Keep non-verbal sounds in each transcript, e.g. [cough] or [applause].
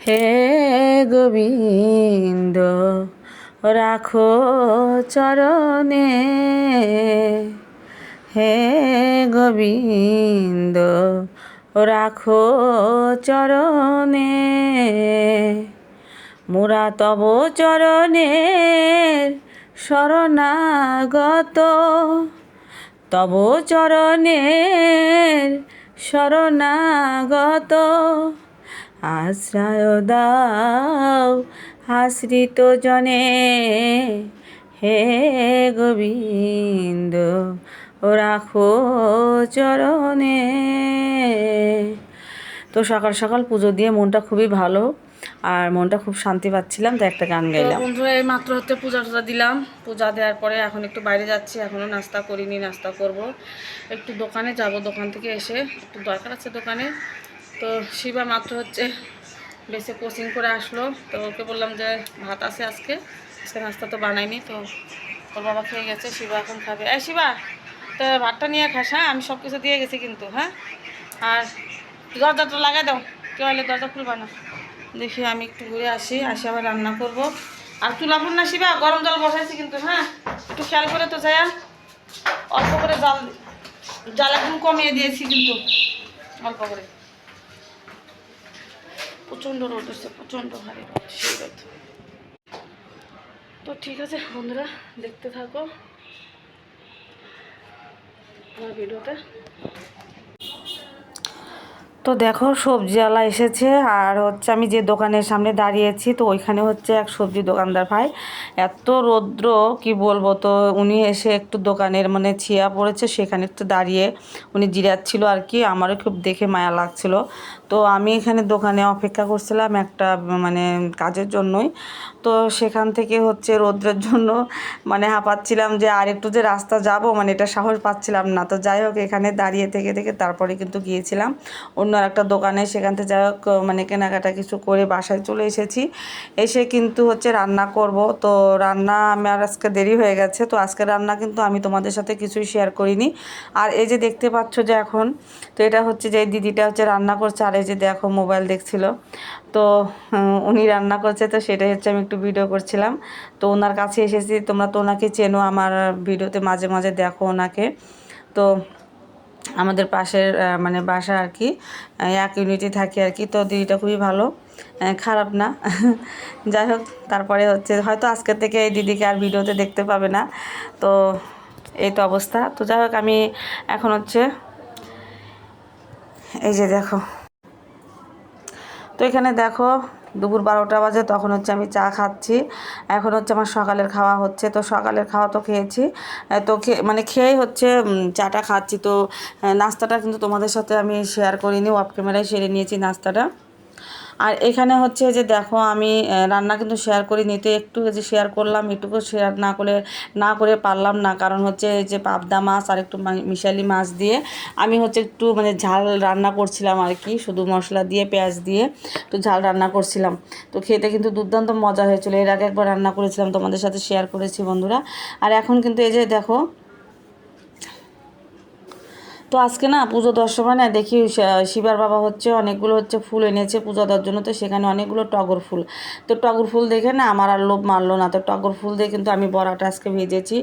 হে গোবিন্দ, রাখো চরণে। হে গোবিন্দ, রাখো চরণে। মোরা তব চরণের শরণাগত, তব চরণের শরণাগত। আশ্রয় দাও আশ্রিত জনে হে গোবিন্দ ও রাখো চরণে। তো সকাল সকাল পুজো দিয়ে মনটা খুবই ভালো আর মনটা খুব শান্তি পাচ্ছিলাম তো একটা গান গাইলাম। বন্ধুরা এই মাত্র হচ্ছে পূজা টুজা দিলাম। পূজা দেওয়ার পরে এখন একটু বাইরে যাচ্ছি এখনও নাস্তা করিনি নাস্তা করব। একটু দোকানে যাব দোকান থেকে এসে একটু দরকার আছে দোকানে। তো শিবা মাত্র হচ্ছে বেশি কোচিং করে আসলো। তো ওকে বললাম যে, ভাত আছে আজকে আজকে নাস্তা তো বানাইনি, তো ওর বাবা খেয়ে গেছে, শিবা এখন খাবে। এই শিবা, তো ভাতটা নিয়ে খাস হ্যাঁ? আমি সব কিছু দিয়ে গেছি কিন্তু হ্যাঁ? আর দরজাটা লাগাই দাও কেউ হলে, দরজা খুলবা না? দেখি আমি একটু ঘুরে আসি আসি আবার রান্না করব। আর চুলাপুর না শিবা, গরম জল বসাইছি কিন্তু হ্যাঁ? একটু খেয়াল করে তো যাই অল্প করে জল জল একদম কমিয়ে দিয়েছি কিন্তু, অল্প করে। প্রচণ্ড রোদ হচ্ছে, প্রচণ্ড ভারী রোদ সেই রোদ। তো ঠিক আছে বন্ধুরা, দেখতে থাকো আমার ভিডিওতে তো দেখো সবজিওয়ালা এসেছে, আর হচ্ছে আমি যে দোকানের সামনে দাঁড়িয়েছি, তো ওইখানে হচ্ছে এক সবজি দোকানদার ভাই। এত রৌদ্র, কি বলব তো, উনি এসে একটু দোকানের মানে ছিয়া পড়েছে, সেখানে একটু দাঁড়িয়ে উনি জিরাচ্ছিল আর কি, আমারও খুব দেখে মায়া লাগছিল। তো আমি এখানে দোকানে অপেক্ষা করছিলাম একটা মানে কাজের জন্যই। তো সেখান থেকে হচ্ছে রৌদ্রের জন্য মানে হাঁপাচ্ছিলাম যে আর একটু যে রাস্তা যাব মানে এটা সাহস পাচ্ছিলাম না। তো যাই হোক, এখানে দাঁড়িয়ে থেকে থেকে তারপরে কিন্তু গিয়েছিলাম। অন্য একটা দোকানে, সেখান থেকে যাই হোক মানে কেনাকাটা কিছু করে বাসায় চলে এসেছি। এসে কিন্তু হচ্ছে রান্না করব। তো রান্না, আমার আজকে দেরি হয়ে গেছে। তো আজকে রান্না কিন্তু আমি তোমাদের সাথে কিছুই শেয়ার করিনি। আর এই যে দেখতে পাচ্ছ যে এখন, তো এটা হচ্ছে যে দিদিটা হচ্ছে রান্না করছে। আর এই যে দেখো মোবাইল দেখছিল। তো উনি রান্না করছে, তো সেটাই হচ্ছে আমি একটু ভিডিও করছিলাম। তো ওনার কাছে এসেছি, তোমরা তো ওনাকে চেনো, আমার ভিডিওতে মাঝে মাঝে দেখো ওনাকে। তো আমাদের পাশের মানে বাসা আর কি এক ইউনিটে থাকি আর কি, তো দিদিটা খুবই ভালো খারাপ না। [laughs] যাই হোক, তারপরে হচ্ছে, হয়তো আজকের থেকে এই দিদিকে আর ভিডিওতে দেখতে পাবে না। তো এই তো অবস্থা। তো যাই হোক, আমি এখন হচ্ছে, এই যে দেখো তো এখানে দেখো দুপুর বারোটা বাজে, তখন হচ্ছে আমি চা খাচ্ছি। এখন হচ্ছে আমার সকালের খাওয়া হচ্ছে, তো সকালের খাওয়া তো খেয়েছি। তো মানে খেয়েই হচ্ছে চাটা খাচ্ছি। তো নাস্তাটা কিন্তু তোমাদের সাথে আমি শেয়ার করিনি অফ ক্যামেরায় সেরে নিয়েছি নাস্তাটা। আর এখানে হচ্ছে যে দেখো আমি রান্না কিন্তু শেয়ার করে নিতে, একটু যে শেয়ার করলাম, এটুকু শেয়ার না করে না করে পারলাম না। কারণ হচ্ছে যে পাবদা মাছ আর একটু মিশালি মাছ দিয়ে আমি হচ্ছে একটু মানে ঝাল রান্না করছিলাম আর কি, শুধু মশলা দিয়ে, পেঁয়াজ দিয়ে একটু ঝাল রান্না করছিলাম। তো খেতে কিন্তু দুর্দান্ত মজা হয়েছিল। এর আগে একবার রান্না করেছিলাম, তোমাদের সাথে শেয়ার করেছি বন্ধুরা। আর এখন কিন্তু এই যে দেখো তো আজকে না পুজো দেওয়ার সময় না দেখি শিবার বাবা হচ্ছে অনেকগুলো হচ্ছে ফুল এনেছে পুজো দেওয়ার জন্য, তো সেখানে অনেকগুলো টগর ফুল। তো টগর ফুল দেখে না আমার আর লোভ মারলো না। তো টগর ফুল দিয়ে কিন্তু আমি বড়াটা আজকে ভেজেছি।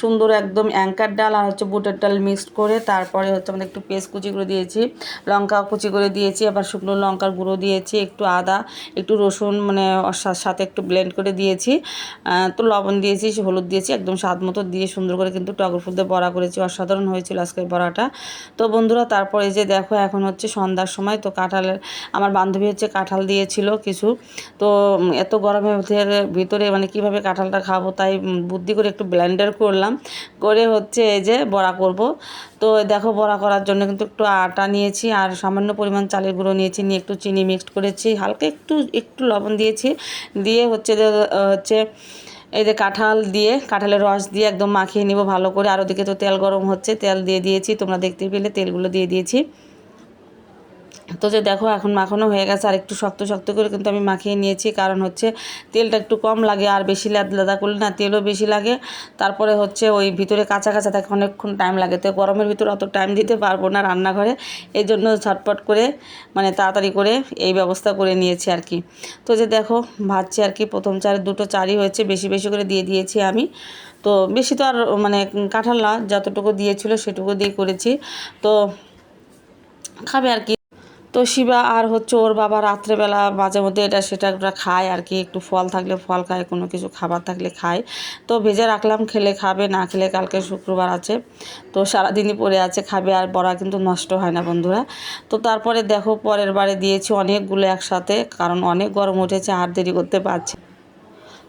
সুন্দর একদম অ্যাঙ্কার ডাল আর হচ্ছে বুটের ডাল মিক্সড করে তারপরে হচ্ছে আমরা একটু পেস্ট কুচি করে দিয়েছি। লঙ্কা কুচি করে দিয়েছি, আবার শুকনো লঙ্কার গুঁড়ো দিয়েছি, একটু আদা, একটু রসুন মানে সাথে একটু ব্লেন্ড করে দিয়েছি। তো লবণ দিয়েছি, হলুদ দিয়েছি, একদম স্বাদ মতো দিয়ে সুন্দর করে কিন্তু টগর ফুল দিয়ে বড়া করেছি। অসাধারণ হয়েছিল আজকের বড়াটা। তো বন্ধুরা, তারপরে যে দেখো, এখন হচ্ছে সন্ধ্যার সময়, তো কাঁঠালের, আমার বান্ধবী হচ্ছে কাঁঠাল দিয়েছিল কিছু। তো এত গরমের ভিতরে মানে কীভাবে কাঁঠালটা খাব, তাই বুদ্ধি করে একটু ব্লেন্ডার করলাম। করে হচ্ছে এই যে বড়া করব। তো দেখো, বড়া করার জন্য কিন্তু একটু আটা নিয়েছি, আর সামান্য পরিমাণ চালের গুঁড়ো নিয়েছি, নিয়ে একটু চিনি মিক্সড করেছি। হালকা একটু একটু লবণ দিয়েছি। দিয়ে হচ্ছে হচ্ছে এই যে কাঁঠাল দিয়ে, কাঁঠালের রস দিয়ে একদম মাখিয়ে নিব ভালো করে। আর ওদিকে তো তেল গরম হচ্ছে, তেল দিয়ে দিয়েছি, তোমরা দেখতে পেলে, তেলগুলো দিয়ে দিয়েছি। তো যে দেখো, এখন মাখানো হয়ে গেছে। আর একটু শক্ত শক্ত করে কিন্তু আমি মাখিয়ে নিয়েছি। কারণ হচ্ছে তেলটা একটু কম লাগে। আর বেশি লাদা করলে না তেলও বেশি লাগে। তারপরে হচ্ছে ওই ভিতরে কাঁচা কাঁচা থাকে, অনেকক্ষণ টাইম লাগে। তো গরমের ভিতরে অত টাইম দিতে পারব না রান্নাঘরে। এই জন্য ঝটপট করে মানে তাড়াতাড়ি করে এই ব্যবস্থা করে নিয়েছি আর কি। তো যে দেখো, ভাজছি আর কি। প্রথম চার দুটো চারই হয়েছে। বেশি বেশি করে দিয়ে দিয়েছি আমি। তো বেশি তো আর মানে কাঁঠাল না, যতটুকু দিয়েছিল সেটুকু দিয়ে করেছি। তো খাবে আর কি। তো শিবা আর হচ্ছে ওর বাবা রাত্রেবেলা মাঝে মধ্যে এটা সেটা ওটা খায় আর কি। একটু ফল থাকলে ফল খায়, কোনো কিছু খাবার থাকলে খায়। তো ভেজে রাখলাম, খেলে খাবে, না খেলে কালকে শুক্রবার আছে। তো সারাদিনই পড়ে আছে, খাবে আর বড়া কিন্তু নষ্ট হয় না বন্ধুরা। তো তারপরে দেখো পরের বারে দিয়েছি অনেকগুলো একসাথে, কারণ অনেক গরম উঠেছে, আর দেরি করতে পারছি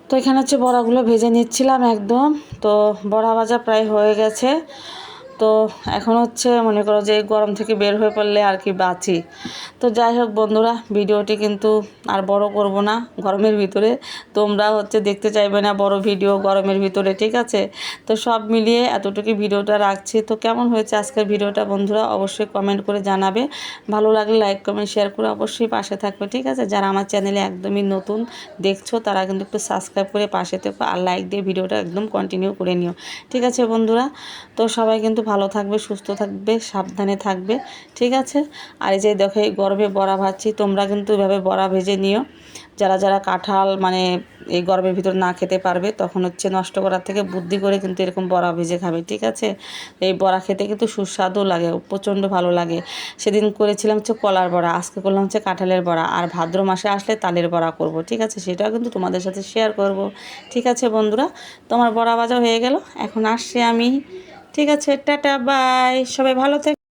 তো এখানে হচ্ছে বড়াগুলো ভেজে নিচ্ছিলাম একদম। তো বড়া ভাজা প্রায় হয়ে গেছে। তো এখন হচ্ছে মনে করো যে গরম থেকে বের হয়ে পড়লে আর কি বাঁচি। তো যাই হোক বন্ধুরা, ভিডিওটি কিন্তু আর বড় করব না গরমের ভিতরে। তোমরা হচ্ছে দেখতে চাইবে না বড় ভিডিও গরমের ভিতরে, ঠিক আছে? তো সব মিলিয়ে এতটুকু ভিডিওটা রাখছি। তো কেমন হয়েছে আজকের ভিডিওটা বন্ধুরা অবশ্যই কমেন্ট করে জানাবে। ভালো লাগলে লাইক কমেন্ট শেয়ার করে অবশ্যই পাশে থাকবে, ঠিক আছে? যারা আমার চ্যানেলে একদমই নতুন দেখছ, তারা কিন্তু একটু সাবস্ক্রাইব করে পাশে থেকো আর লাইক দিয়ে ভিডিওটা একদম কন্টিনিউ করে নিও, ঠিক আছে বন্ধুরা? তো সবাই কিন্তু ভালো থাকবে, সুস্থ থাকবে, সাবধানে থাকবে, ঠিক আছে? আর এই যে দেখো, এই গরমে বড়া ভাজছি, তোমরা কিন্তু এভাবে বড়া ভেজে নিও। যারা যারা কাঁঠাল মানে এই গরমের ভিতর না খেতে পারবে, তখন হচ্ছে নষ্ট করার থেকে বুদ্ধি করে কিন্তু এরকম বড়া ভেজে খাবে, ঠিক আছে? এই বড়া খেতে কিন্তু সুস্বাদু লাগে, প্রচণ্ড ভালো লাগে। সেদিন করেছিলাম হচ্ছে কলার বড়া, আজকে করলাম হচ্ছে কাঁঠালের বড়া। আর ভাদ্র মাসে আসলে তালের বড়া করব, ঠিক আছে? সেটাও কিন্তু তোমাদের সাথে শেয়ার করব, ঠিক আছে বন্ধুরা? তোমার বড়া ভাজা হয়ে গেল, এখন আসছে আমি ঠিক আছে টাটা বাই সবাই ভালো থেকে।